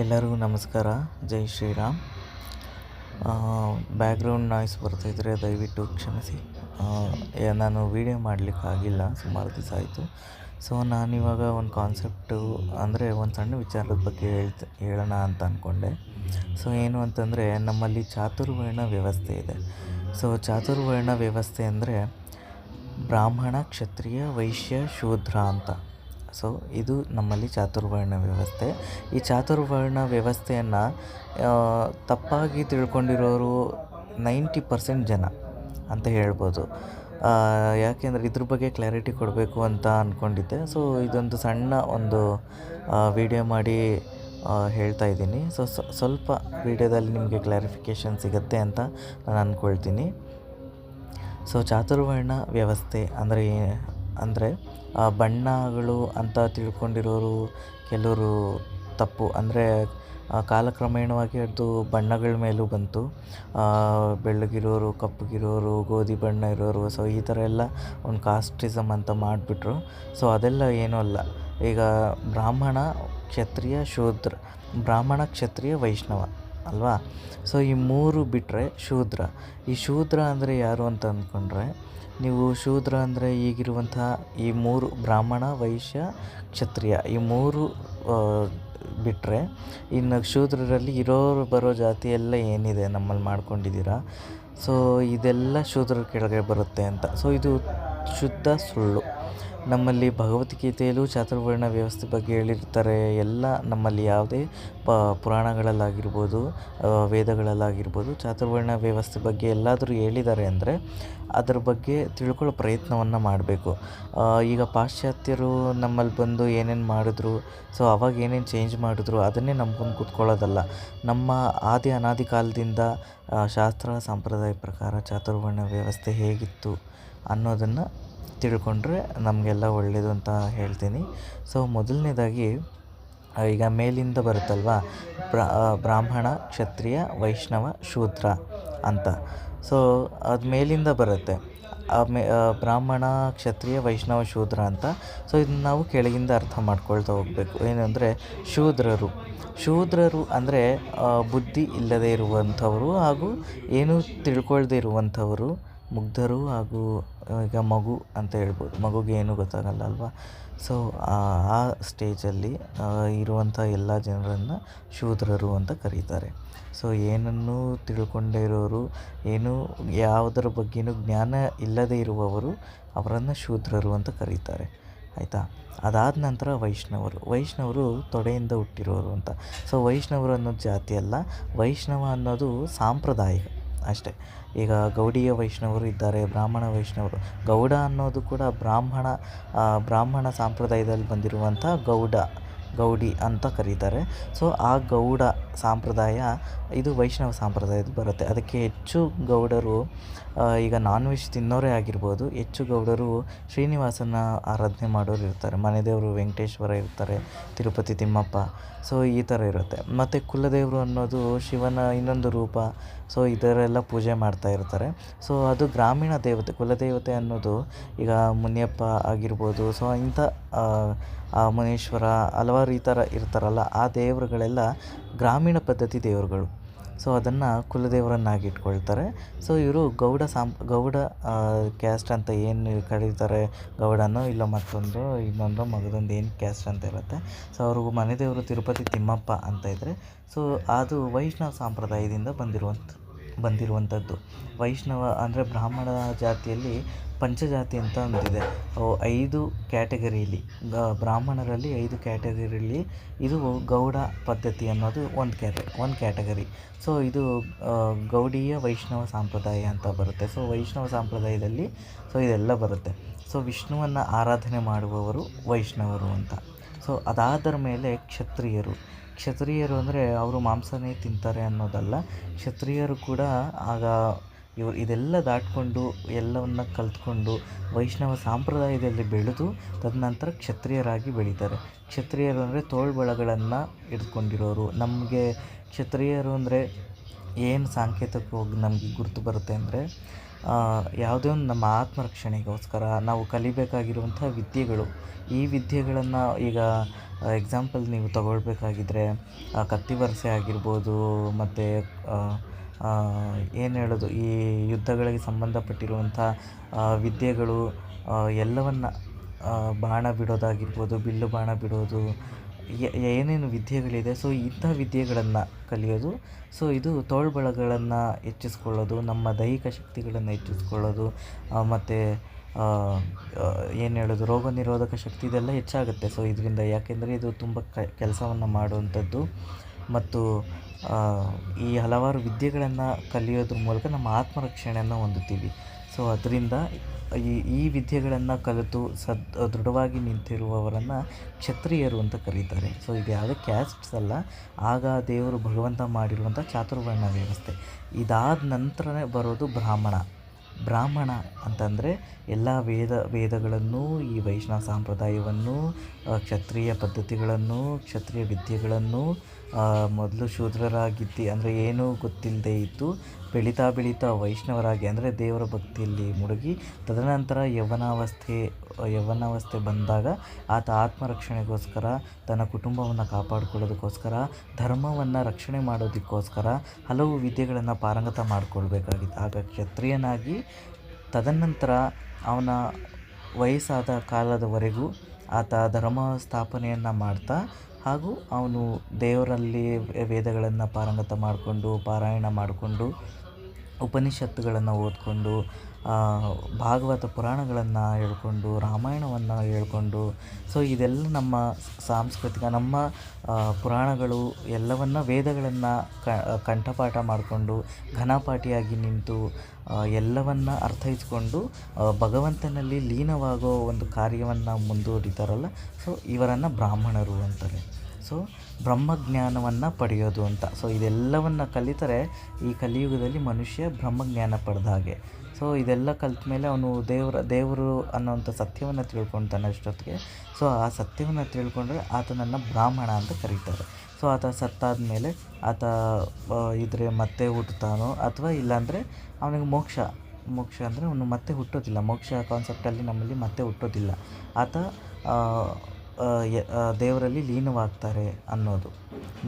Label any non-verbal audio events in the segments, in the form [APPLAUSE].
ಎಲ್ಲರಿಗೂ ನಮಸ್ಕಾರ. ಜೈ ಶ್ರೀರಾಮ್. ಬ್ಯಾಕ್ಗ್ರೌಂಡ್ ನಾಯ್ಸ್ ಬರ್ತಾಯಿದ್ರೆ ದಯವಿಟ್ಟು ಕ್ಷಮಿಸಿ. ನಾನು ವೀಡಿಯೋ ಮಾಡಲಿಕ್ಕಾಗಿಲ್ಲ ಸುಮಾರು ದಿವಸ ಆಯಿತು. ಸೊ ನಾನಿವಾಗ ಒಂದು ಕಾನ್ಸೆಪ್ಟು ಅಂದರೆ ಒಂದು ಸಣ್ಣ ವಿಚಾರದ ಬಗ್ಗೆ ಹೇಳ್ತ, ಹೇಳೋಣ ಅಂತ ಅಂದ್ಕೊಂಡೆ ಸೊ ಏನು ಅಂತಂದರೆ, ನಮ್ಮಲ್ಲಿ ಚಾತುರ್ವರ್ಣ ವ್ಯವಸ್ಥೆ ಇದೆ. ಸೊ ಚಾತುರ್ವರ್ಣ ವ್ಯವಸ್ಥೆ ಅಂದರೆ ಬ್ರಾಹ್ಮಣ, ಕ್ಷತ್ರಿಯ, ವೈಶ್ಯ, ಶೂದ್ರ ಅಂತ. ಸೊ ಇದು ನಮ್ಮಲ್ಲಿ ಚಾತುರ್ವರ್ಣ ವ್ಯವಸ್ಥೆ. ಈ ಚಾತುರ್ವರ್ಣ ವ್ಯವಸ್ಥೆಯನ್ನು ತಪ್ಪಾಗಿ ತಿಳ್ಕೊಂಡಿರೋರು ನೈಂಟಿ ಪರ್ಸೆಂಟ್ ಜನ ಅಂತ ಹೇಳ್ಬೋದು. ಯಾಕೆಂದರೆ ಇದ್ರ ಬಗ್ಗೆ ಕ್ಲಾರಿಟಿ ಕೊಡಬೇಕು ಅಂತ ಅಂದ್ಕೊಂಡಿದ್ದೆ ಸೊ ಇದೊಂದು ಸಣ್ಣ ಒಂದು ವಿಡಿಯೋ ಮಾಡಿ ಹೇಳ್ತಾ ಇದ್ದೀನಿ. ಸೊ ಸ್ವಲ್ಪ ವಿಡಿಯೋದಲ್ಲಿ ನಿಮಗೆ ಕ್ಲಾರಿಫಿಕೇಷನ್ ಸಿಗುತ್ತೆ ಅಂತ ನಾನು ಅಂದ್ಕೊಳ್ತೀನಿ ಸೊ ಚಾತುರ್ವರ್ಣ ವ್ಯವಸ್ಥೆ ಅಂದರೆ ಅಂದರೆ ಬಣ್ಣಗಳು ಅಂತ ತಿಳ್ಕೊಂಡಿರೋರು ಕೆಲವರು ತಪ್ಪು. ಅಂದರೆ ಕಾಲಕ್ರಮೇಣವಾಗಿ ಅದು ಬಣ್ಣಗಳ ಮೇಲೂ ಬಂತು. ಬೆಳ್ಳಗಿರೋರು, ಕಪ್ಪಗಿರೋರು, ಗೋಧಿ ಬಣ್ಣ ಇರೋರು ಸೊ ಈ ಥರ ಎಲ್ಲ ಒಂದು ಕಾಸ್ಟಿಸಮ್ ಅಂತ ಮಾಡಿಬಿಟ್ರು. ಸೊ ಅದೆಲ್ಲ ಏನೂ ಅಲ್ಲ. ಈಗ ಬ್ರಾಹ್ಮಣ ಕ್ಷತ್ರಿಯ ಶೂದ್ರ, ಬ್ರಾಹ್ಮಣ ಕ್ಷತ್ರಿಯ ವೈಷ್ಣವ. ಅಲ್ವಾ? ಸೊ ಈ ಮೂರು ಬಿಟ್ಟರೆ ಶೂದ್ರ. ಈ ಶೂದ್ರ ಅಂದರೆ ಯಾರು ಅಂತ ಅಂದ್ಕೊಂಡ್ರೆ, ನೀವು ಶೂದ್ರ ಅಂದರೆ ಈಗಿರುವಂತಹ ಈ ಮೂರು ಬ್ರಾಹ್ಮಣ, ವೈಶ್ಯ, ಕ್ಷತ್ರಿಯ. ಈ ಮೂರು ಬಿಟ್ಟರೆ ಇನ್ನು ಶೂದ್ರರಲ್ಲಿ ಇರೋರು ಬರೋ ಜಾತಿ ಎಲ್ಲ ಏನಿದೆ ನಮ್ಮಲ್ಲಿ ಮಾಡ್ಕೊಂಡಿದ್ದೀರಾ? ಸೊ ಇದೆಲ್ಲ ಶೂದ್ರರ ಕೆಳಗೆ ಬರುತ್ತೆ ಅಂತ. ಸೊ ಇದು ಶುದ್ಧ ಸುಳ್ಳು. ನಮ್ಮಲ್ಲಿ ಭಗವದ್ಗೀತೆಯಲ್ಲೂ ಚಾತುರ್ವರ್ಣ ವ್ಯವಸ್ಥೆ ಬಗ್ಗೆ ಹೇಳಿರ್ತಾರೆ ಎಲ್ಲ ನಮ್ಮಲ್ಲಿ ಯಾವುದೇ ಪ, ಪುರಾಣಗಳಲ್ಲಾಗಿರ್ಬೋದು ವೇದಗಳಲ್ಲಾಗಿರ್ಬೋದು ಚಾತುರ್ವರ್ಣ ವ್ಯವಸ್ಥೆ ಬಗ್ಗೆ ಎಲ್ಲಾದರೂ ಹೇಳಿದ್ದಾರೆ ಅಂದರೆ ಅದ್ರ ಬಗ್ಗೆ ತಿಳ್ಕೊಳ್ಳೋ ಪ್ರಯತ್ನವನ್ನು ಮಾಡಬೇಕು. ಈಗ ಪಾಶ್ಚಾತ್ಯರು ನಮ್ಮಲ್ಲಿ ಬಂದು ಏನೇನು ಮಾಡಿದ್ರು, ಸೊ ಅವಾಗ ಏನೇನು ಚೇಂಜ್ ಮಾಡಿದ್ರು ಅದನ್ನೇ ನಂಬ್ಕೊಂಡು ಕೂತ್ಕೊಳ್ಳೋದಲ್ಲ. ನಮ್ಮ ಆದಿ ಅನಾದಿ ಕಾಲದಿಂದ ಶಾಸ್ತ್ರ ಸಂಪ್ರದಾಯ ಪ್ರಕಾರ ಚಾತುರ್ವರ್ಣ ವ್ಯವಸ್ಥೆ ಹೇಗಿತ್ತು ಅನ್ನೋದನ್ನು ತಿಳ್ಕೊಂಡ್ರೆ ನಮಗೆಲ್ಲ ಒಳ್ಳೆಯದು ಅಂತ ಹೇಳ್ತೀನಿ. ಸೊ ಮೊದಲನೇದಾಗಿ ಈಗ ಮೇಲಿಂದ ಬರುತ್ತಲ್ವಾ? ಬ್ರಾ ಬ್ರಾಹ್ಮಣ, ಕ್ಷತ್ರಿಯ, ವೈಷ್ಣವ, ಶೂದ್ರ ಅಂತ. ಸೊ ಅದು ಮೇಲಿಂದ ಬರುತ್ತೆ. ಬ್ರಾಹ್ಮಣ, ಕ್ಷತ್ರಿಯ, ವೈಷ್ಣವ, ಶೂದ್ರ ಅಂತ. ಸೊ ಇದನ್ನ ನಾವು ಕೆಳಗಿಂದ ಅರ್ಥ ಮಾಡ್ಕೊಳ್ತಾ ಹೋಗಬೇಕು. ಏನಂದರೆ, ಶೂದ್ರರು. ಶೂದ್ರರು ಅಂದರೆ ಬುದ್ಧಿ ಇಲ್ಲದೇ ಇರುವಂಥವರು ಹಾಗೂ ಏನೂ ತಿಳ್ಕೊಳ್ಳದೇ ಇರುವಂಥವರು, ಮುಗ್ಧರು ಹಾಗೂ ಈಗ ಮಗು ಅಂತ ಹೇಳ್ಬೋದು. ಮಗುಗೆ ಏನೂ ಗೊತ್ತಾಗಲ್ಲ ಅಲ್ವಾ ಸೊ ಆ ಸ್ಟೇಜಲ್ಲಿ ಇರುವಂಥ ಎಲ್ಲ ಜನರನ್ನು ಶೂದ್ರರು ಅಂತ ಕರೀತಾರೆ. ಸೊ ಏನನ್ನು ತಿಳ್ಕೊಂಡೇ ಇರೋರು, ಏನು ಯಾವುದರ ಬಗ್ಗೆನೂ ಜ್ಞಾನ ಇಲ್ಲದೇ ಇರುವವರು ಅವರನ್ನು ಶೂದ್ರರು ಅಂತ ಕರೀತಾರೆ. ಆಯಿತಾ? ಅದಾದ ನಂತರ ವೈಷ್ಣವರು. ವೈಷ್ಣವರು ತೊಡೆಯಿಂದ ಹುಟ್ಟಿರೋರು ಅಂತ. ಸೊ ವೈಷ್ಣವರು ಅನ್ನೋದು ಜಾತಿ ಅಲ್ಲ. ವೈಷ್ಣವ ಅನ್ನೋದು ಸಾಂಪ್ರದಾಯಿಕ ಅಷ್ಟೇ. ಈಗ ಗೌಡೀಯ ವೈಷ್ಣವರು ಇದ್ದಾರೆ, ಬ್ರಾಹ್ಮಣ ವೈಷ್ಣವರು. ಗೌಡ ಅನ್ನೋದು ಕೂಡ ಬ್ರಾಹ್ಮಣ ಬ್ರಾಹ್ಮಣ ಸಂಪ್ರದಾಯದಲ್ಲಿ ಬಂದಿರುವಂಥ ಗೌಡ, ಗೌಡಿ ಅಂತ ಕರೀತಾರೆ. ಸೊ, ಆ ಗೌಡ ಸಂಪ್ರದಾಯ, ಇದು ವೈಷ್ಣವ ಸಂಪ್ರದಾಯದ ಬರುತ್ತೆ. ಅದಕ್ಕೆ ಹೆಚ್ಚು ಗೌಡರು ಈಗ ನಾನ್ ವೆಜ್ ತಿನ್ನೋರೇ ಆಗಿರ್ಬೋದು. ಹೆಚ್ಚು ಗೌಡರು ಶ್ರೀನಿವಾಸನ ಆರಾಧನೆ ಮಾಡೋರು ಇರ್ತಾರೆ. ಮನೆದೇವರು ವೆಂಕಟೇಶ್ವರ ಇರ್ತಾರೆ, ತಿರುಪತಿ ತಿಮ್ಮಪ್ಪ. ಸೊ, ಈ ಥರ ಇರುತ್ತೆ. ಮತ್ತು ಕುಲದೇವರು ಅನ್ನೋದು ಶಿವನ ಇನ್ನೊಂದು ರೂಪ. ಸೊ ಇದರೆಲ್ಲ ಪೂಜೆ ಮಾಡ್ತಾ ಇರ್ತಾರೆ. ಸೊ ಅದು ಗ್ರಾಮೀಣ ದೇವತೆ, ಕುಲದೇವತೆ ಅನ್ನೋದು ಈಗ ಮುನಿಯಪ್ಪ ಆಗಿರ್ಬೋದು ಸೊ ಇಂಥ ಮುನೀಶ್ವರ ಹಲವಾರು ಈ ಥರ ಇರ್ತಾರಲ್ಲ, ಆ ದೇವರುಗಳೆಲ್ಲ ಗ್ರಾಮೀಣ ಪದ್ಧತಿ ದೇವರುಗಳು. ಸೊ ಅದನ್ನು ಕುಲದೇವರನ್ನಾಗಿ ಇಟ್ಕೊಳ್ತಾರೆ. ಸೊ ಇವರು ಗೌಡ ಸಾಂ, ಗೌಡ ಕ್ಯಾಸ್ಟ್ ಅಂತ ಏನು ಕರೀತಾರೆ? ಗೌಡನೋ ಇಲ್ಲ ಮತ್ತೊಂದು ಇನ್ನೊಂದು ಮಗದೊಂದು ಏನು ಕ್ಯಾಸ್ಟ್ ಅಂತ ಇರುತ್ತೆ? ಸೊ ಅವ್ರಿಗೂ ಮನೆದೇವರು ತಿರುಪತಿ ತಿಮ್ಮಪ್ಪ ಅಂತ ಇದ್ದರೆ ಸೊ ಅದು ವೈಷ್ಣವ ಸಂಪ್ರದಾಯದಿಂದ ಬಂದಿರುವಂಥ ಬಂದಿರುವಂಥದ್ದು. ವೈಷ್ಣವ ಅಂದರೆ ಬ್ರಾಹ್ಮಣ ಜಾತಿಯಲ್ಲಿ ಪಂಚಜಾತಿ ಅಂತ ಒಂದಿದೆ. ಅವು ಐದು ಕ್ಯಾಟಗರಿಯಲ್ಲಿ ಗ- ಬ್ರಾಹ್ಮಣರಲ್ಲಿ ಐದು ಕ್ಯಾಟಗರಿಯಲ್ಲಿ ಇದು ಗೌಡ ಪದ್ಧತಿ ಅನ್ನೋದು ಒಂದು ಕ್ಯಾಟ, ಒಂದು ಕ್ಯಾಟಗರಿ. ಸೊ, ಇದು ಗೌಡೀಯ ವೈಷ್ಣವ ಸಂಪ್ರದಾಯ ಅಂತ ಬರುತ್ತೆ. ಸೊ, ವೈಷ್ಣವ ಸಂಪ್ರದಾಯದಲ್ಲಿ, ಸೊ, ಇದೆಲ್ಲ ಬರುತ್ತೆ. ಸೊ, ವಿಷ್ಣುವನ್ನು ಆರಾಧನೆ ಮಾಡುವವರು ವೈಷ್ಣವರು ಅಂತ. ಸೊ ಅದಾದರ ಮೇಲೆ ಕ್ಷತ್ರಿಯರು. ಕ್ಷತ್ರಿಯರು ಅಂದರೆ ಅವರು ಮಾಂಸನೇ ತಿಂತಾರೆ ಅನ್ನೋದಲ್ಲ. ಕ್ಷತ್ರಿಯರು ಕೂಡ ಆಗ ಇವರು ಇದೆಲ್ಲ ದಾಟ್ಕೊಂಡು ಎಲ್ಲವನ್ನ ಕಲ್ತ್ಕೊಂಡು ವೈಷ್ಣವ ಸಂಪ್ರದಾಯದಲ್ಲಿ ಬೆಳೆದು ತದನಂತರ ಕ್ಷತ್ರಿಯರಾಗಿ ಬೆಳೀತಾರೆ. ಕ್ಷತ್ರಿಯರು ಅಂದರೆ ತೋಳ್ಬಳಗಳನ್ನು ಹಿಡ್ಕೊಂಡಿರೋರು. ನಮಗೆ ಕ್ಷತ್ರಿಯರು ಅಂದರೆ ಏನು ಸಾಂಕೇತಿಕವಾಗಿ ನಮಗೆ ಗುರುತು ಬರುತ್ತೆ ಅಂದರೆ ಯಾವುದೇ ಒಂದು ನಮ್ಮ ಆತ್ಮರಕ್ಷಣೆಗೋಸ್ಕರ ನಾವು ಕಲಿಬೇಕಾಗಿರುವಂಥ ವಿದ್ಯೆಗಳು. ಈ ವಿದ್ಯೆಗಳನ್ನು ಈಗ ಎಕ್ಸಾಂಪಲ್ ನೀವು ತಗೊಳ್ಬೇಕಾಗಿದ್ದರೆ ಕತ್ತಿ ವರಸೆ ಆಗಿರ್ಬೋದು, ಮತ್ತು ಏನು ಹೇಳೋದು, ಈ ಯುದ್ಧಗಳಿಗೆ ಸಂಬಂಧಪಟ್ಟಿರುವಂಥ ವಿದ್ಯೆಗಳು ಎಲ್ಲವನ್ನು ಬಾಣ ಬಿಡೋದಾಗಿರ್ಬೋದು, ಬಿಲ್ಲು ಬಾಣ ಬಿಡೋದು ಏನೇನು ವಿದ್ಯೆಗಳಿದೆ ಸೊ ಇಂಥ ವಿದ್ಯೆಗಳನ್ನು ಕಲಿಯೋದು ಸೊ ಇದು ತೋಳ್ಬಳಗಳನ್ನು ಹೆಚ್ಚಿಸ್ಕೊಳ್ಳೋದು, ನಮ್ಮ ದೈಹಿಕ ಶಕ್ತಿಗಳನ್ನು ಹೆಚ್ಚಿಸ್ಕೊಳ್ಳೋದು ಮತ್ತು ಏನು ಹೇಳೋದು, ರೋಗ ನಿರೋಧಕ ಶಕ್ತಿ ಇದೆಲ್ಲ ಹೆಚ್ಚಾಗುತ್ತೆ. ಸೊ ಇದರಿಂದ ಯಾಕೆಂದರೆ ಇದು ತುಂಬ ಕೆಲಸವನ್ನು ಮಾಡುವಂಥದ್ದು ಮತ್ತು ಈ ಹಲವಾರು ವಿದ್ಯೆಗಳನ್ನು ಕಲಿಯೋದ್ರ ಮೂಲಕ ನಮ್ಮ ಆತ್ಮರಕ್ಷಣೆಯನ್ನು ಹೊಂದುತ್ತೀವಿ. ಸೊ ಅದರಿಂದ ಈ ಈ ವಿದ್ಯೆಗಳನ್ನು ಕಲಿತು ಸದ್, ದೃಢವಾಗಿ ನಿಂತಿರುವವರನ್ನು ಕ್ಷತ್ರಿಯರು ಅಂತ ಕರೀತಾರೆ. ಸೊ ಇದು ಯಾವುದೇ ಕ್ಯಾಸ್ಟ್ಸ್ ಅಲ್ಲ. ಆಗ ದೇವರು ಭಗವಂತ ಮಾಡಿರುವಂಥ ಚಾತುರ್ವರ್ಣ ವ್ಯವಸ್ಥೆ. ಇದಾದ ನಂತರನೇ ಬರೋದು ಬ್ರಾಹ್ಮಣ. ಬ್ರಾಹ್ಮಣ ಅಂತಂದರೆ ಎಲ್ಲ ವೇದ, ವೇದಗಳನ್ನು, ಈ ವೈಷ್ಣವ ಸಂಪ್ರದಾಯವನ್ನು ಕ್ಷತ್ರಿಯ ಪದ್ಧತಿಗಳನ್ನು, ಕ್ಷತ್ರಿಯ ವಿದ್ಯೆಗಳನ್ನು ಮೊದಲು ಶೂದ್ರರಾಗಿದ್ದು ಅಂದರೆ ಏನೂ ಗೊತ್ತಿಲ್ಲದೆ ಇದ್ದು ಬೆಳೀತಾ ಬೆಳೀತಾ ವೈಷ್ಣವರಾಗಿ ಅಂದರೆ ದೇವರ ಭಕ್ತಿಯಲ್ಲಿ ಮುಳುಗಿ ತದನಂತರ ಯೌವನಾವಸ್ಥೆ ಯೌವನಾವಸ್ಥೆ ಬಂದಾಗ ಆತ ಆತ್ಮರಕ್ಷಣೆಗೋಸ್ಕರ ತನ್ನ ಕುಟುಂಬವನ್ನು ಕಾಪಾಡಿಕೊಳ್ಳೋದಕ್ಕೋಸ್ಕರ, ಧರ್ಮವನ್ನು ರಕ್ಷಣೆ ಮಾಡೋದಕ್ಕೋಸ್ಕರ ಹಲವು ವಿದ್ಯೆಗಳನ್ನು ಪಾರಂಗತ ಮಾಡಿಕೊಳ್ಬೇಕಾಗಿತ್ತು. ಆಗ ಕ್ಷತ್ರಿಯನಾಗಿ ತದನಂತರ ಅವನ ವಯಸ್ಸಾದ ಕಾಲದವರೆಗೂ ಆತ ಧರ್ಮ ಸ್ಥಾಪನೆಯನ್ನು ಮಾಡ್ತಾ ಹಾಗೂ ಅವನು ದೇವರಲ್ಲಿ ವೇದಗಳನ್ನು ಪಾರಂಗತ ಮಾಡಿಕೊಂಡು ಪಾರಾಯಣ ಮಾಡಿಕೊಂಡು ಉಪನಿಷತ್ತುಗಳನ್ನು ಓದಿಕೊಂಡು ಭಾಗವತ ಪುರಾಣಗಳನ್ನು ಹೇಳ್ಕೊಂಡು, ರಾಮಾಯಣವನ್ನು ಹೇಳ್ಕೊಂಡು ಸೊ ಇದೆಲ್ಲ ನಮ್ಮ ಸಾಂಸ್ಕೃತಿಕ, ನಮ್ಮ ಪುರಾಣಗಳು ಎಲ್ಲವನ್ನು ವೇದಗಳನ್ನು ಕಂಠಪಾಠ ಮಾಡಿಕೊಂಡು, ಘನಪಾಠಿಯಾಗಿ ನಿಂತು ಎಲ್ಲವನ್ನು ಅರ್ಥೈಸ್ಕೊಂಡು ಭಗವಂತನಲ್ಲಿ ಲೀನವಾಗೋ ಒಂದು ಕಾರ್ಯವನ್ನು ಮುಂದುವರಿತಾರಲ್ಲ ಸೊ ಇವರನ್ನು ಬ್ರಾಹ್ಮಣರು ಅಂತಾರೆ. ಸೊ ಬ್ರಹ್ಮಜ್ಞಾನವನ್ನು ಪಡೆಯೋದು ಅಂತ. ಸೊ ಇದೆಲ್ಲವನ್ನು ಕಲಿತರೆ ಈ ಕಲಿಯುಗದಲ್ಲಿ ಮನುಷ್ಯ ಬ್ರಹ್ಮಜ್ಞಾನ ಪಡೆದ ಹಾಗೆ. ಸೊ ಇದೆಲ್ಲ ಕಲ್ತ ಮೇಲೆ ಅವನು ದೇವರ, ದೇವರು ಅನ್ನೋವಂಥ ಸತ್ಯವನ್ನು ತಿಳ್ಕೊಳ್ತಾನೆ ಅಷ್ಟೊತ್ತಿಗೆ. ಸೊ ಆ ಸತ್ಯವನ್ನು ತಿಳ್ಕೊಂಡ್ರೆ ಆತನನ್ನು ಬ್ರಾಹ್ಮಣ ಅಂತ ಕರೀತಾರೆ. ಸೊ ಆತ ಸತ್ತಾದ ಮೇಲೆ ಆತ ಇದ್ರೆ ಮತ್ತೆ ಹುಟ್ಟುತ್ತಾನೋ ಅಥವಾ ಇಲ್ಲಾಂದರೆ ಅವನಿಗೆ ಮೋಕ್ಷ ಮೋಕ್ಷ ಅಂದರೆ ಅವನು ಮತ್ತೆ ಹುಟ್ಟೋದಿಲ್ಲ. ಮೋಕ್ಷ ಕಾನ್ಸೆಪ್ಟಲ್ಲಿ ನಮ್ಮಲ್ಲಿ ಮತ್ತೆ ಹುಟ್ಟೋದಿಲ್ಲ. ಆತ ದೇವರಲ್ಲಿ ಲೀನವಾಗ್ತಾರೆ ಅನ್ನೋದು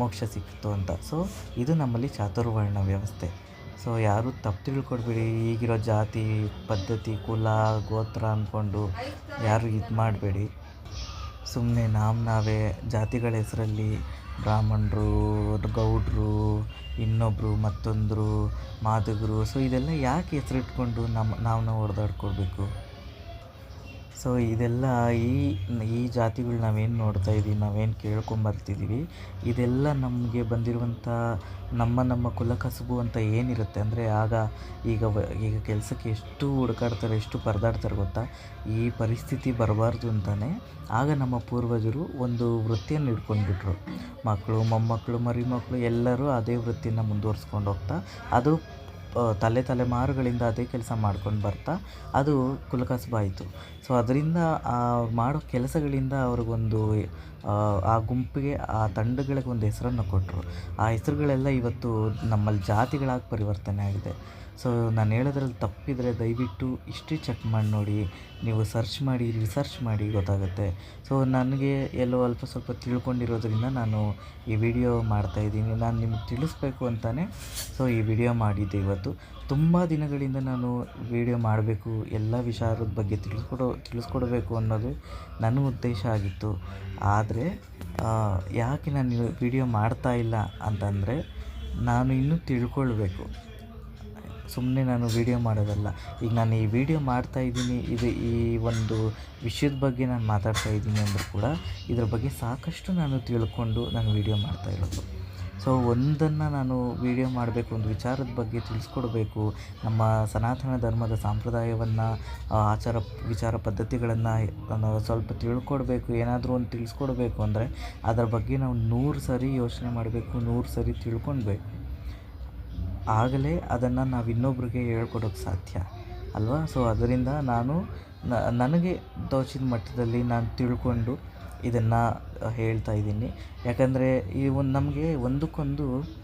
ಮೋಕ್ಷ ಸಿಕ್ತು ಅಂತ. ಸೊ ಇದು ನಮ್ಮಲ್ಲಿ ಚಾತುರ್ವರ್ಣ ವ್ಯವಸ್ಥೆ. ಸೊ ಯಾರೂ ತಪ್ಪು ತಿಳ್ಕೊಡ್ಬೇಡಿ ಈಗಿರೋ ಜಾತಿ, ಪದ್ಧತಿ, ಕುಲ, ಗೋತ್ರ ಅಂದ್ಕೊಂಡು ಯಾರು ಇದು ಮಾಡಬೇಡಿ. ಸುಮ್ಮನೆ ನಾವು ನಾವೇ ಜಾತಿಗಳ ಹೆಸರಲ್ಲಿ ಬ್ರಾಹ್ಮಣರು, ಗೌಡರು ಇನ್ನೊಬ್ಬರು ಮತ್ತೊಂದರು, ಮಾದಿಗರು. ಸೊ ಇದೆಲ್ಲ ಯಾಕೆ ಹೆಸರಿಟ್ಕೊಂಡು ನಮ್ಮ ನಾವು ನಾವು ಹೊಡೆದಾಡ್ಕೊಳ್ಬೇಕು ಸೊ ಇದೆಲ್ಲ ಈ ಈ ಜಾತಿಗಳು ನಾವೇನು ನೋಡ್ತಾ ಇದ್ದೀವಿ ನಾವೇನು ಕೇಳ್ಕೊಂಬರ್ತಿದ್ದೀವಿ ಇದೆಲ್ಲ ನಮಗೆ ಬಂದಿರುವಂಥ ನಮ್ಮ ನಮ್ಮ ಕುಲಕಸುಬು ಅಂತ ಏನಿರುತ್ತೆ ಅಂದರೆ ಆಗ ಈಗ ಈಗ ಕೆಲಸಕ್ಕೆ ಎಷ್ಟು ಹುಡುಕಾಡ್ತಾರೆ, ಎಷ್ಟು ಪರದಾಡ್ತಾರೆ ಗೊತ್ತಾ? ಈ ಪರಿಸ್ಥಿತಿ ಬರಬಾರ್ದು ಅಂತಲೇ ಆಗ ನಮ್ಮ ಪೂರ್ವಜರು ಒಂದು ವೃತ್ತಿಯನ್ನು ಇಟ್ಕೊಂಡ್ಬಿಟ್ರು ಮಕ್ಕಳು, ಮೊಮ್ಮಕ್ಕಳು ಮರಿ ಮಕ್ಕಳು ಎಲ್ಲರೂ ಅದೇ ವೃತ್ತಿಯನ್ನು ಮುಂದುವರ್ಸ್ಕೊಂಡು ಹೋಗ್ತಾ, ಅದು ತಲೆ ತಲೆಮಾರುಗಳಿಂದ ಅದೇ ಕೆಲಸ ಮಾಡ್ಕೊಂಡು ಬರ್ತಾ ಅದು ಕುಲಕಸುಬಾಯಿತು. ಸೊ ಅದರಿಂದ ಮಾಡೋ ಕೆಲಸಗಳಿಂದ ಅವ್ರಿಗೊಂದು ಆ ಗುಂಪಿಗೆ, ಆ ತಂಡಗಳಿಗೆ ಒಂದು ಹೆಸರನ್ನು ಕೊಟ್ಟರು ಆ ಹೆಸರುಗಳೆಲ್ಲ ಇವತ್ತು ನಮ್ಮಲ್ಲಿ ಜಾತಿಗಳಾಗಿ ಪರಿವರ್ತನೆ ಆಗಿದೆ. ಸೊ ನಾನು ಹೇಳೋದ್ರಲ್ಲಿ ತಪ್ಪಿದರೆ ದಯವಿಟ್ಟು ಹಿಸ್ಟ್ರಿ ಚೆಕ್ ಮಾಡಿ ನೋಡಿ. ನೀವು ಸರ್ಚ್ ಮಾಡಿ ರಿಸರ್ಚ್ ಮಾಡಿ, ಗೊತ್ತಾಗುತ್ತೆ. ಸೊ ನನಗೆ ಎಲ್ಲೋ ಅಲ್ಪ ಸ್ವಲ್ಪ ತಿಳ್ಕೊಂಡಿರೋದ್ರಿಂದ ನಾನು ಈ ವಿಡಿಯೋ ಮಾಡ್ತಾಯಿದ್ದೀನಿ ನಾನು ನಿಮ್ಗೆ ತಿಳಿಸ್ಬೇಕು ಅಂತಲೇ ಸೊ ಈ ವಿಡಿಯೋ ಮಾಡಿದ್ದೆ ಇವತ್ತು. ತುಂಬ ದಿನಗಳಿಂದ ನಾನು ವೀಡಿಯೋ ಮಾಡಬೇಕು, ಎಲ್ಲ ವಿಚಾರದ ಬಗ್ಗೆ ತಿಳಿಸ್ಕೊಡೋ, ತಿಳಿಸ್ಕೊಡಬೇಕು ಅನ್ನೋದು ನನ್ನ ಉದ್ದೇಶ ಆಗಿತ್ತು. ಆದರೆ ಯಾಕೆ ನಾನು ವಿಡಿಯೋ ಮಾಡ್ತಾ ಇಲ್ಲ ಅಂತಂದರೆ, ನಾನು ಇನ್ನೂ ತಿಳ್ಕೊಳ್ಬೇಕು. ಸುಮ್ಮನೆ ನಾನು ವೀಡಿಯೋ ಮಾಡೋದಲ್ಲ. ಈಗ ನಾನು ಈ ವಿಡಿಯೋ ಮಾಡ್ತಾ ಇದ್ದೀನಿ, ಇದು ಈ ಒಂದು ವಿಷಯದ ಬಗ್ಗೆ ನಾನು ಮಾತಾಡ್ತಾ ಇದ್ದೀನಿ ಅಂದರೂ ಕೂಡ, ಇದ್ರ ಬಗ್ಗೆ ಸಾಕಷ್ಟು ನಾನು ತಿಳ್ಕೊಂಡು ನಾನು ವೀಡಿಯೋ ಮಾಡ್ತಾ ಇರೋದು. ಸೊ ಒಂದನ್ನು ನಾನು ವೀಡಿಯೋ ಮಾಡಬೇಕು, ಒಂದು ವಿಚಾರದ ಬಗ್ಗೆ ತಿಳಿಸ್ಕೊಡ್ಬೇಕು, ನಮ್ಮ ಸನಾತನ ಧರ್ಮದ ಸಂಪ್ರದಾಯವನ್ನು ಆಚಾರ ವಿಚಾರ ಪದ್ಧತಿಗಳನ್ನು ಸ್ವಲ್ಪ ತಿಳ್ಕೊಡ್ಬೇಕು, ಏನಾದರೂ ಒಂದು ತಿಳಿಸ್ಕೊಡ್ಬೇಕು ಅಂದರೆ, ಅದರ ಬಗ್ಗೆ ನಾವು ನೂರು ಸರಿ ಯೋಚನೆ ಮಾಡಬೇಕು, ನೂರು ಸರಿ ತಿಳ್ಕೊಳ್ಬೇಕು ಆಗಲೇ ಅದನ್ನು ನಾವು ಇನ್ನೊಬ್ರಿಗೆ ಹೇಳ್ಕೊಡೋಕ್ಕೆ ಸಾಧ್ಯ, ಅಲ್ವಾ? ಸೊ ಅದರಿಂದ ನಾನು ನನಗೆ ತೋಚಿದ ಮಟ್ಟದಲ್ಲಿ ನಾನು ತಿಳ್ಕೊಂಡು ಇದನ್ನು ಹೇಳ್ತಾ ಇದ್ದೀನಿ. ಯಾಕಂದರೆ ಈ ಒಂದು ನಮಗೆ ಒಂದಕ್ಕೊಂದು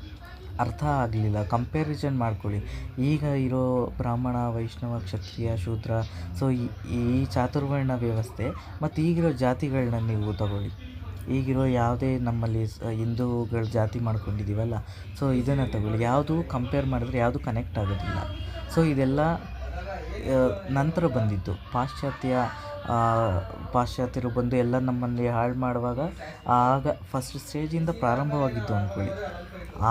ಅರ್ಥ ಆಗಲಿಲ್ಲ. ಕಂಪ್ಯಾರಿಸನ್ ಮಾಡ್ಕೊಳ್ಳಿ. ಈಗ ಇರೋ ಬ್ರಾಹ್ಮಣ, ವೈಷ್ಣವ, ಕ್ಷತ್ರಿಯ, ಶೂದ್ರ ಸೊ ಈ ಚಾತುರ್ವರ್ಣ ವ್ಯವಸ್ಥೆ ಮತ್ತು ಈಗಿರೋ ಜಾತಿಗಳನ್ನ ನೀವು ತಗೊಳ್ಳಿ. ಈಗಿರೋ ಯಾವುದೇ ನಮ್ಮಲ್ಲಿ ಹಿಂದೂಗಳು ಹಿಂದೂಗಳ ಜಾತಿ ಮಾಡ್ಕೊಂಡಿದ್ದೀವಲ್ಲ ಸೊ ಇದನ್ನು ತಗೊಳ್ಳಿ. ಯಾವುದು ಕಂಪೇರ್ ಮಾಡಿದ್ರೆ ಯಾವುದು ಕನೆಕ್ಟ್ ಆಗೋದಿಲ್ಲ. ಸೊ ಇದೆಲ್ಲ ನಂತರ ಬಂದಿದ್ದು. ಪಾಶ್ಚಾತ್ಯ ಪಾಶ್ಚಾತ್ಯರು ಬಂದು ಎಲ್ಲ ನಮ್ಮಲ್ಲಿ ಹಾಳು ಮಾಡುವಾಗ ಆಗ ಫಸ್ಟ್ ಸ್ಟೇಜಿಂದ ಪ್ರಾರಂಭವಾಗಿದ್ದು ಅಂದ್ಕೊಳ್ಳಿ.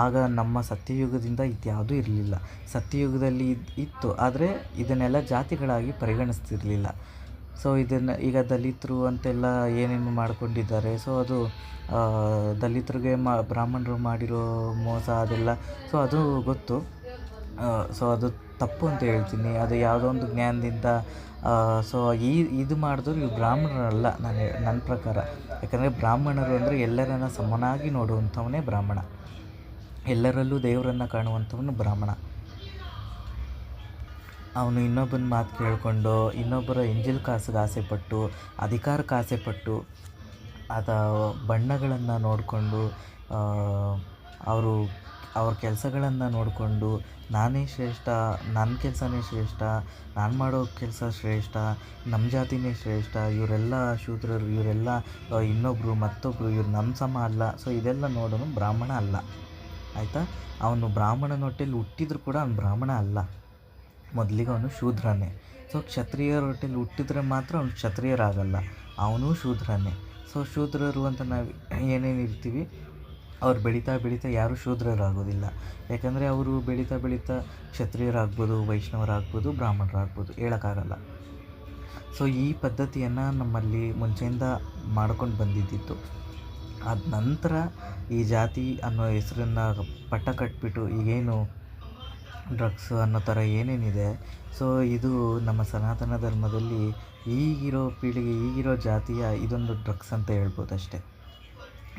ಆಗ ನಮ್ಮ ಸತ್ಯಯುಗದಿಂದ ಇದ್ಯಾವುದೂ ಇರಲಿಲ್ಲ. ಸತ್ಯಯುಗದಲ್ಲಿ ಇತ್ತು. ಆದರೆ ಇದನ್ನೆಲ್ಲ ಜಾತಿಗಳಾಗಿ ಪರಿಗಣಿಸ್ತಿರಲಿಲ್ಲ. ಸೊ ಇದನ್ನು ಈಗ ದಲಿತರು ಅಂತೆಲ್ಲ ಏನೇನು ಮಾಡ್ಕೊಂಡಿದ್ದಾರೆ? ಸೊ ಅದು ದಲಿತರಿಗೆ ಮ, ಬ್ರಾಹ್ಮಣರು ಮಾಡಿರೋ ಮೋಸ ಅದೆಲ್ಲ. ಸೊ ಅದು ಗೊತ್ತು. ಸೊ ಅದು ತಪ್ಪು ಅಂತ ಹೇಳ್ತೀನಿ. ಅದು ಯಾವುದೋ ಒಂದು ಜ್ಞಾನದಿಂದ ಸೊ ಈ, ಇದು ಮಾಡಿದ್ರು ಇವ್ರು ಬ್ರಾಹ್ಮಣರಲ್ಲ ನಾನು ನನ್ನ ಪ್ರಕಾರ. ಯಾಕಂದರೆ ಬ್ರಾಹ್ಮಣರು ಅಂದರೆ ಎಲ್ಲರನ್ನ ಸಮನಾಗಿ ನೋಡುವಂಥವನೇ ಬ್ರಾಹ್ಮಣ. ಎಲ್ಲರಲ್ಲೂ ದೇವರನ್ನು ಕಾಣುವಂಥವನು ಬ್ರಾಹ್ಮಣ. ಅವನು ಇನ್ನೊಬ್ಬನ ಮಾತು ಕೇಳಿಕೊಂಡು, ಇನ್ನೊಬ್ಬರ ಎಂಜಿಲ್ ಕಾಸಿಗೆ ಆಸೆಪಟ್ಟು ಅಧಿಕಾರಕ್ಕೆ ಆಸೆಪಟ್ಟು ಅದ ಬಣ್ಣಗಳನ್ನು ನೋಡಿಕೊಂಡು ಅವರು, ಅವ್ರ ಕೆಲಸಗಳನ್ನು ನೋಡಿಕೊಂಡು ನಾನೇ ಶ್ರೇಷ್ಠ ನನ್ನ ಕೆಲಸನೇ ಶ್ರೇಷ್ಠ, ನಾನು ಮಾಡೋ ಕೆಲಸ ಶ್ರೇಷ್ಠ ನಮ್ಮ ಜಾತಿನೇ ಶ್ರೇಷ್ಠ, ಇವರೆಲ್ಲ ಶೂದ್ರರು, ಇವರೆಲ್ಲ ಇನ್ನೊಬ್ಬರು ಮತ್ತೊಬ್ಬರು ಇವ್ರು ನಮ್ಮ ಸಮ ಅಲ್ಲ. ಸೊ ಇದೆಲ್ಲ ನೋಡೋನು ಬ್ರಾಹ್ಮಣ ಅಲ್ಲ. ಆಯಿತಾ? ಅವನು ಬ್ರಾಹ್ಮಣನ ಹೊಟ್ಟೆಲಿ ಹುಟ್ಟಿದ್ರು ಕೂಡ ಅವ್ನು ಬ್ರಾಹ್ಮಣ ಅಲ್ಲ. ಮೊದಲಿಗೆ ಅವನು ಶೂದ್ರನೇ. ಸೊ ಕ್ಷತ್ರಿಯರ ಹೊಟ್ಟೆಲಿ ಹುಟ್ಟಿದ್ರೆ ಮಾತ್ರ ಅವನು ಕ್ಷತ್ರಿಯರಾಗಲ್ಲ. ಅವನು ಶೂದ್ರನೇ. ಸೊ ಶೂದ್ರರು ಅಂತ ನಾವು ಏನೇನು ಇರ್ತೀವಿ? ಅವ್ರು ಬೆಳೀತಾ ಬೆಳೀತಾ ಯಾರೂ ಶೂದ್ರರಾಗೋದಿಲ್ಲ. ಯಾಕಂದರೆ ಅವರು ಬೆಳೀತಾ ಬೆಳೀತಾ ಕ್ಷತ್ರಿಯರಾಗ್ಬೋದು, ವೈಷ್ಣವರಾಗ್ಬೋದು, ಬ್ರಾಹ್ಮಣರಾಗ್ಬೋದು ಹೇಳೋಕ್ಕಾಗಲ್ಲ. ಸೊ ಈ ಪದ್ಧತಿಯನ್ನು ನಮ್ಮಲ್ಲಿ ಮುಂಚೆಯಿಂದ ಮಾಡ್ಕೊಂಡು ಬಂದಿದ್ದಿತ್ತು. ಆದ ನಂತರ ಈ ಜಾತಿ ಅನ್ನೋ ಹೆಸರನ್ನು ಪಟ್ಟ ಕಟ್ಬಿಟ್ಟು ಈಗೇನು ಡ್ರಗ್ಸ್ ಅನ್ನೋ ಥರ ಏನೇನಿದೆ, ಸೊ, ಇದು ನಮ್ಮ ಸನಾತನ ಧರ್ಮದಲ್ಲಿ ಈಗಿರೋ ಪೀಳಿಗೆ, ಈಗಿರೋ ಜಾತಿಯ ಇದೊಂದು ಡ್ರಗ್ಸ್ ಅಂತ ಹೇಳ್ಬೋದು ಅಷ್ಟೇ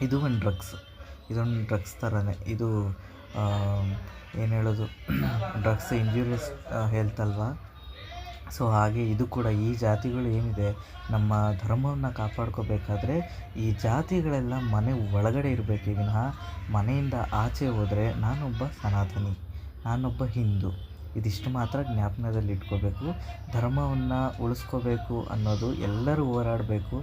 ಇದು ಒಂದು ಡ್ರಗ್ಸ್. ಇದೊಂದು ಡ್ರಗ್ಸ್ ಥರನೇ. ಇದು ಏನು ಹೇಳೋದು? [CLEARS THROAT] ಡ್ರಗ್ಸ್ ಇಂಜುರಿಯಸ್ ಹೆಲ್ತ್ ಅಲ್ವಾ? ಸೊ ಹಾಗೆ ಇದು ಕೂಡ ಈ ಜಾತಿಗಳು ಏನಿದೆ, ನಮ್ಮ ಧರ್ಮವನ್ನು ಕಾಪಾಡ್ಕೋಬೇಕಾದ್ರೆ ಈ ಜಾತಿಗಳೆಲ್ಲ ಮನೆ ಒಳಗಡೆ ಇರಬೇಕು. ವಿನಃ ಮನೆಯಿಂದ ಆಚೆ ಹೋದರೆ ನಾನೊಬ್ಬ ಸನಾತನಿ, ನಾನೊಬ್ಬ ಹಿಂದೂ. ಇದಿಷ್ಟು ಮಾತ್ರ ಜ್ಞಾಪನದಲ್ಲಿ ಇಟ್ಕೋಬೇಕು ಧರ್ಮವನ್ನು ಉಳಿಸ್ಕೋಬೇಕು ಅನ್ನೋದು ಎಲ್ಲರೂ ಹೋರಾಡಬೇಕು.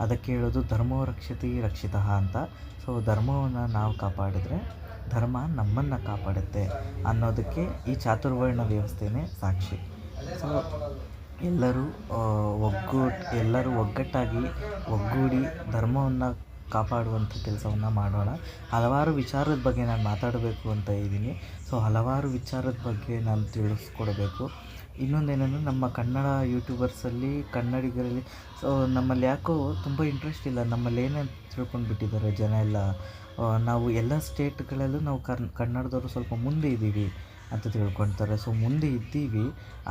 ಅದಕ್ಕೆ ಹೇಳೋದು ಧರ್ಮೋ ರಕ್ಷತಿ ರಕ್ಷಿತ ಅಂತ. ಸೊ ಧರ್ಮವನ್ನು ನಾವು ಕಾಪಾಡಿದರೆ ಧರ್ಮ ನಮ್ಮನ್ನು ಕಾಪಾಡುತ್ತೆ ಅನ್ನೋದಕ್ಕೆ ಈ ಚಾತುರ್ವರ್ಣ ವ್ಯವಸ್ಥೆನೇ ಸಾಕ್ಷಿ. ಸೊ ಎಲ್ಲರೂ ಒಗ್ಗೂ, ಎಲ್ಲರೂ ಒಗ್ಗಟ್ಟಾಗಿ ಒಗ್ಗೂಡಿ ಧರ್ಮವನ್ನು ಕಾಪಾಡುವಂಥ ಕೆಲಸವನ್ನು ಮಾಡೋಣ. ಹಲವಾರು ವಿಚಾರದ ಬಗ್ಗೆ ನಾನು ಮಾತಾಡಬೇಕು ಅಂತ ಇದ್ದೀನಿ. ಸೊ ಹಲವಾರು ವಿಚಾರದ ಬಗ್ಗೆ ನಾನು ತಿಳಿಸ್ಕೊಡ್ಬೇಕು. ಇನ್ನೊಂದೇನೆಂದರೆ ನಮ್ಮ ಕನ್ನಡ ಯೂಟ್ಯೂಬರ್ಸಲ್ಲಿ ಕನ್ನಡಿಗರಲ್ಲಿ ಸೊ ನಮ್ಮಲ್ಲಿ ಯಾಕೋ ತುಂಬ ಇಂಟ್ರೆಸ್ಟ್ ಇಲ್ಲ. ನಮ್ಮಲ್ಲಿ ಏನೇ ತಿಳ್ಕೊಂಡು ಬಿಟ್ಟಿದ್ದಾರೆ ಜನ ಎಲ್ಲ? ನಾವು ಎಲ್ಲ ಸ್ಟೇಟ್ಗಳಲ್ಲೂ ನಾವು ಕರ್ ಕನ್ನಡದವರು ಸ್ವಲ್ಪ ಮುಂದೆ ಇದ್ದೀವಿ ಅಂತ ತಿಳ್ಕೊಳ್ತಾರೆ ಸೊ ಮುಂದೆ ಇದ್ದೀವಿ,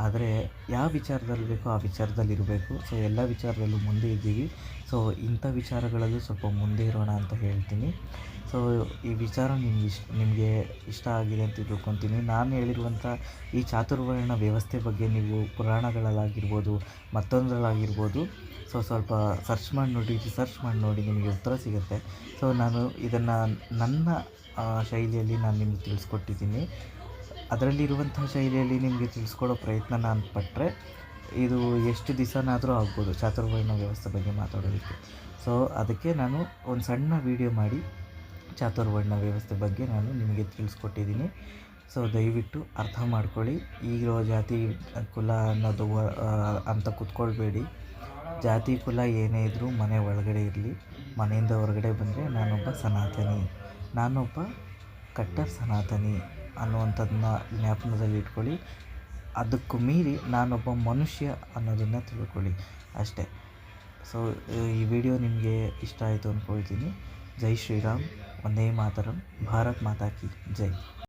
ಆದರೆ ಯಾವ ವಿಚಾರದಲ್ಲಿ ಬೇಕೋ ಆ ವಿಚಾರದಲ್ಲಿ ಇರಬೇಕು. ಸೊ ಎಲ್ಲ ವಿಚಾರದಲ್ಲೂ ಮುಂದೆ ಇದ್ದೀವಿ. ಸೊ ಇಂಥ ವಿಚಾರಗಳಲ್ಲೂ ಸ್ವಲ್ಪ ಮುಂದೆ ಇರೋಣ ಅಂತ ಹೇಳ್ತೀನಿ. ಸೊ, ಈ ವಿಚಾರ ನಿಮ್ಗೆ ಇಷ್ಟ ನಿಮಗೆ ಇಷ್ಟ ಆಗಿದೆ ಅಂತ ತಿಳ್ಕೊತೀನಿ. ನಾನು ಹೇಳಿರುವಂಥ ಈ ಚಾತುರ್ವರ್ಣ ವ್ಯವಸ್ಥೆ ಬಗ್ಗೆ ನೀವು ಪುರಾಣಗಳಲ್ಲಾಗಿರ್ಬೋದು, ಮತ್ತೊಂದರಲ್ಲಾಗಿರ್ಬೋದು, ಸೊ, ಸ್ವಲ್ಪ ಸರ್ಚ್ ಮಾಡಿ ನೋಡಿ ರಿಸರ್ಚ್ ಮಾಡಿ ನೋಡಿ ನಿಮಗೆ ಉತ್ತರ ಸಿಗುತ್ತೆ. ಸೊ, ನಾನು ಇದನ್ನು ನನ್ನ ಶೈಲಿಯಲ್ಲಿ ನಾನು ನಿಮಗೆ ತಿಳಿಸ್ಕೊಟ್ಟಿದ್ದೀನಿ. ಅದರಲ್ಲಿರುವಂಥ ಶೈಲಿಯಲ್ಲಿ ನಿಮಗೆ ತಿಳಿಸ್ಕೊಡೋ ಪ್ರಯತ್ನ ನಾನು ಪಟ್ಟರೆ ಇದು ಎಷ್ಟು ದಿವಸನಾದರೂ ಆಗ್ಬೋದು ಚಾತುರ್ವರ್ಣ ವ್ಯವಸ್ಥೆ ಬಗ್ಗೆ ಮಾತಾಡೋದಕ್ಕೆ. ಸೊ, ಅದಕ್ಕೆ ನಾನು ಒಂದು ಸಣ್ಣ ವೀಡಿಯೋ ಮಾಡಿ ಚಾತುರ್ವರ್ಣ ವ್ಯವಸ್ಥೆ ಬಗ್ಗೆ ನಾನು ನಿಮಗೆ ತಿಳಿಸ್ಕೊಟ್ಟಿದ್ದೀನಿ. ಸೊ ದಯವಿಟ್ಟು ಅರ್ಥ ಮಾಡ್ಕೊಳ್ಳಿ. ಈಗಿರೋ ಜಾತಿ ಕುಲ ಅನ್ನೋದು ಅಂತ ಕುತ್ಕೊಳ್ಬೇಡಿ. ಜಾತಿ ಕುಲ ಏನೇ ಇದ್ದರೂ ಮನೆ ಒಳಗಡೆ ಇರಲಿ. ಮನೆಯಿಂದ ಹೊರಗಡೆ ಬಂದರೆ ನಾನೊಬ್ಬ ಸನಾತನಿ. ನಾನೊಬ್ಬ ಕಟ್ಟರ್ ಸನಾತನಿ ಅನ್ನುವಂಥದ್ದನ್ನ ಜ್ಞಾಪನದಲ್ಲಿ ಇಟ್ಕೊಳ್ಳಿ. ಅದಕ್ಕೂ ಮೀರಿ ನಾನೊಬ್ಬ ಮನುಷ್ಯ ಅನ್ನೋದನ್ನು ತಿಳ್ಕೊಳ್ಳಿ ಅಷ್ಟೇ. ಸೊ ಈ ವಿಡಿಯೋ ನಿಮಗೆ ಇಷ್ಟ ಆಯಿತು ಅಂದ್ಕೊಳ್ತೀನಿ. ಜೈ ಶ್ರೀರಾಮ್. ಒಂದೇ ಮಾತರಂ ಭಾರತ್ ಮಾತಾ ಕಿ ಜೈ